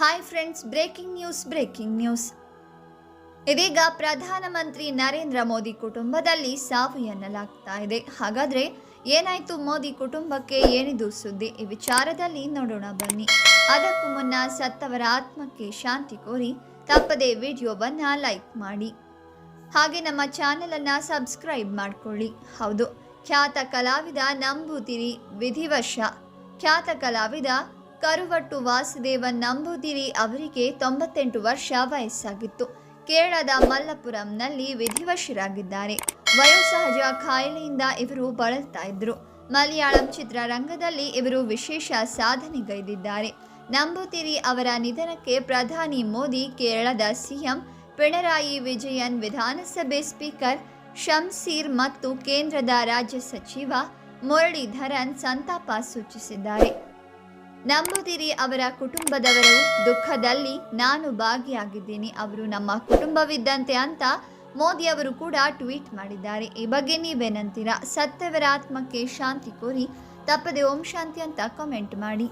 Hi friends breaking news breaking news ಇದೀಗ ಪ್ರಧಾನಮಂತ್ರಿ ನರೇಂದ್ರ ಮೋದಿ ಕುಟುಂಬದಲ್ಲಿ ಸಾವು ಎನ್ನಲಾಗ್ತಾ ಇದೆ. ಹಾಗಾದ್ರೆ ಏನಾಯ್ತು ಮೋದಿ ಕುಟುಂಬಕ್ಕೆ ಏನಿದು ಸುದ್ದಿ? ಈ ವಿಚಾರದಲ್ಲಿ ನೋಡೋಣ ಬನ್ನಿ. ಅದಕ್ಕೂ ಮುನ್ನ ಸತ್ತವರ ಆತ್ಮಕ್ಕೆ ಶಾಂತಿ ಕೋರಿ ತಪ್ಪದೆ ವಿಡಿಯೋವನ್ನ ಲೈಕ್ ಮಾಡಿ. ಹಾಗೆ ನಮ್ಮ ಚಾನೆಲ್ ಅನ್ನ ಸಬ್ಸ್ಕ್ರೈಬ್ ಮಾಡ್ಕೊಳ್ಳಿ. ಹೌದು, ಖ್ಯಾತ ಕಲಾವಿದ ನಂಬೂತಿರಿ ವಿಧಿವಶ. ಖ್ಯಾತ ಕಲಾವಿದ ಕರುವಟ್ಟು ವಾಸುದೇವನ್ ನಂಬೂದಿರಿ ಅವರಿಗೆ ತೊಂಬತ್ತೆಂಟು ವರ್ಷ ವಯಸ್ಸಾಗಿತ್ತು. ಕೇರಳದ ಮಲ್ಲಪುರಂನಲ್ಲಿ ವಿಧಿವಶರಾಗಿದ್ದಾರೆ. ವಯೋಸಹಜ ಖಾಯಿಲೆಯಿಂದ ಇವರು ಬಳಲ್ತಾ ಇದ್ರು. ಮಲಯಾಳಂ ಚಿತ್ರರಂಗದಲ್ಲಿ ಇವರು ವಿಶೇಷ ಸಾಧನೆಗೈದಿದ್ದಾರೆ. ನಂಬೂತಿರಿ ಅವರ ನಿಧನಕ್ಕೆ ಪ್ರಧಾನಿ ಮೋದಿ, ಕೇರಳದ ಸಿಎಂ ಪಿಣರಾಯಿ ವಿಜಯನ್ ವಿಧಾನಸಭೆ ಸ್ಪೀಕರ್ ಶಂಸೀರ್ ಮತ್ತು ಕೇಂದ್ರದ ರಾಜ್ಯ ಸಚಿವ ಮುರಳೀಧರನ್ ಸಂತಾಪ ಸೂಚಿಸಿದ್ದಾರೆ. ನಂಬುದಿರಿ ಅವರ ಕುಟುಂಬದವರು, ದುಃಖದಲ್ಲಿ ನಾನು ಭಾಗಿಯಾಗಿದ್ದೀನಿ, ಅವರು ನಮ್ಮ ಕುಟುಂಬವಿದ್ದಂತೆ ಅಂತ ಮೋದಿ ಅವರು ಕೂಡ ಟ್ವೀಟ್ ಮಾಡಿದ್ದಾರೆ. ಈ ಬಗ್ಗೆ ನೀವೇನಂತೀರಾ? ಸತ್ಯವರ ಆತ್ಮಕ್ಕೆ ಶಾಂತಿ ಕೋರಿ, ತಪ್ಪದೆ ಓಂ ಶಾಂತಿ ಅಂತ ಕಾಮೆಂಟ್ ಮಾಡಿ.